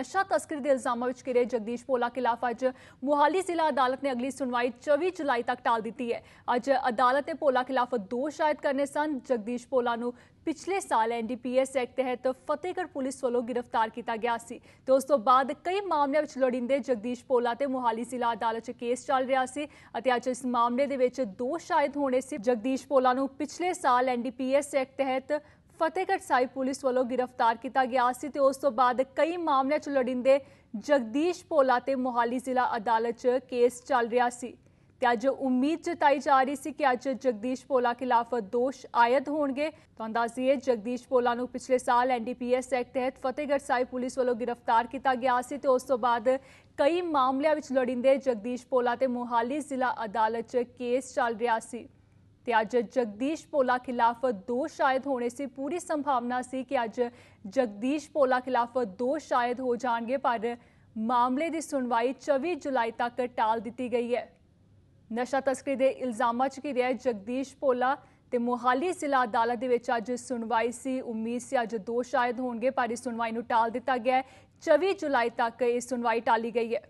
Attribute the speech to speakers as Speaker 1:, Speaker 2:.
Speaker 1: ਨਸ਼ਾ ਤਸਕਰੀ ਦੇ ਇਲਜ਼ਾਮਾਂ ਵਿੱਚ ਘਿਰੇ ਜਗਦੀਸ਼ ਪੋਲਾ ਖਿਲਾਫ ਅੱਜ ਮੁਹਾਲੀ ਜ਼ਿਲ੍ਹਾ ਅਦਾਲਤ ਨੇ ਅਗਲੀ ਸੁਣਵਾਈ 24 ਜੁਲਾਈ ਤੱਕ ਟਾਲ ਦਿੱਤੀ ਹੈ। ਅੱਜ ਅਦਾਲਤ ਨੇ ਪੋਲਾ ਖਿਲਾਫ ਦੋਸ਼ ਆਇਦ ਕਰਨੇ ਸਨ। ਜਗਦੀਸ਼ ਪੋਲਾ ਨੂੰ ਪਿਛਲੇ ਸਾਲ ਐਨਡੀਪੀਐਸ ਐਕਟ ਤਹਿਤ ਫਤਿਹਗੜ੍ਹ ਪੁਲਿਸ ਵੱਲੋਂ ਗ੍ਰਿਫਤਾਰ ਕੀਤਾ ਗਿਆ ਸੀ। ਤੇ ਉਸ ਤੋਂ ਬਾਅਦ ਕਈ ਮਾਮਲਿਆਂ ਵਿੱਚ ਲੋੜਿੰਦੇ ਜਗਦੀਸ਼ ਪੋਲਾ ਤੇ ਮੋਹਾਲੀ ਜ਼ਿਲ੍ਹਾ ਅਦਾਲਤ 'ਚ ਕੇਸ ਚੱਲ ਰਿਹਾ ਸੀ ਅਤੇ ਅੱਜ ਇਸ ਮਾਮਲੇ ਦੇ ਵਿੱਚ ਦੋਸ਼ ਸ਼ਾਇਦ ਹੋਣੇ ਸੀ। ਜਗਦੀਸ਼ ਪੋਲਾ ਨੂੰ ਪਿਛਲੇ ਸਾਲ ਐਨਡੀਪੀਐਸ ਐਕਟ ਤਹਿਤ ਫਤਿਹਗੜ੍ਹ ਸਾਹਿਬ ਪੁਲਿਸ ਵੱਲੋਂ ਗ੍ਰਿਫਤਾਰ ਕੀਤਾ ਗਿਆ ਸੀ ਤੇ ਉਸ ਤੋਂ ਬਾਅਦ ਕਈ ਮਾਮਲਿਆਂ 'ਚ ਲੋੜਿੰਦੇ ਜਗਦੀਸ਼ ਪੋਲਾ ਤੇ ਮੋਹਾਲੀ ਜ਼ਿਲ੍ਹਾ ਅਦਾਲਤ 'ਚ ਕੇਸ ਚੱਲ ਰਿਹਾ ਸੀ। ਤੇ ਅੱਜ ਉਮੀਦ ਜਤਾਈ ਜਾ ਰਹੀ ਸੀ ਕਿ ਅੱਜ ਜਗਦੀਸ਼ ਪੋਲਾ ਖਿਲਾਫ ਦੋਸ਼ ਆਇਦ ਹੋਣਗੇ। ਤੁਹਾਨੂੰ ਦੱਸ ਜਗਦੀਸ਼ ਪੋਲਾ ਨੂੰ ਪਿਛਲੇ ਸਾਲ ਐਨਡੀਪੀਐਸ ਐਕਟ ਤਹਿਤ ਫਤਿਹਗੜ੍ਹ ਸਾਹਿਬ ਪੁਲਿਸ ਵੱਲੋਂ ਗ੍ਰਿਫਤਾਰ ਕੀਤਾ ਗਿਆ ਸੀ ਤੇ ਉਸ ਤੋਂ ਬਾਅਦ ਕਈ ਮਾਮਲਿਆਂ ਵਿੱਚ ਲੋੜਿੰਦੇ ਜਗਦੀਸ਼ ਪੋਲਾ ਤੇ ਮੋਹਾਲੀ ਜ਼ਿਲ੍ਹਾ ਅਦਾਲਤ 'ਚ ਕੇਸ ਚੱਲ ਰਿਹਾ ਸੀ। ਤੇ ਅੱਜ ਜਗਦੀਸ਼ ਪੋਲਾ ਖਿਲਾਫ ਦੋਸ਼ ਸ਼ਾਇਦ ਹੋਣੇ ਸੀ। ਪੂਰੀ ਸੰਭਾਵਨਾ ਸੀ ਕਿ ਅੱਜ ਜਗਦੀਸ਼ ਪੋਲਾ ਖਿਲਾਫ ਦੋਸ਼ ਸ਼ਾਇਦ ਹੋ ਜਾਣਗੇ, ਪਰ ਮਾਮਲੇ ਦੀ ਸੁਣਵਾਈ 24 ਜੁਲਾਈ ਤੱਕ ਟਾਲ ਦਿੱਤੀ ਗਈ ਹੈ। ਨਸ਼ਾ ਤਸਕਰੀ ਦੇ ਇਲਜ਼ਾਮਾਂ 'ਚ ਘਿਰਿਆ ਜਗਦੀਸ਼ ਪੋਲਾ ਤੇ ਮੋਹਾਲੀ ਜ਼ਿਲ੍ਹਾ ਅਦਾਲਤ ਦੇ ਵਿੱਚ ਅੱਜ ਸੁਣਵਾਈ ਸੀ। ਉਮੀਦ ਸੀ ਅੱਜ ਦੋਸ਼ ਸ਼ਾਇਦ ਹੋਣਗੇ, ਪਰ ਇਸ ਸੁਣਵਾਈ ਨੂੰ ਟਾਲ ਦਿੱਤਾ ਗਿਆ ਹੈ। 24 ਜੁਲਾਈ ਤੱਕ ਇਹ ਸੁਣਵਾਈ ਟਾਲੀ ਗਈ ਹੈ।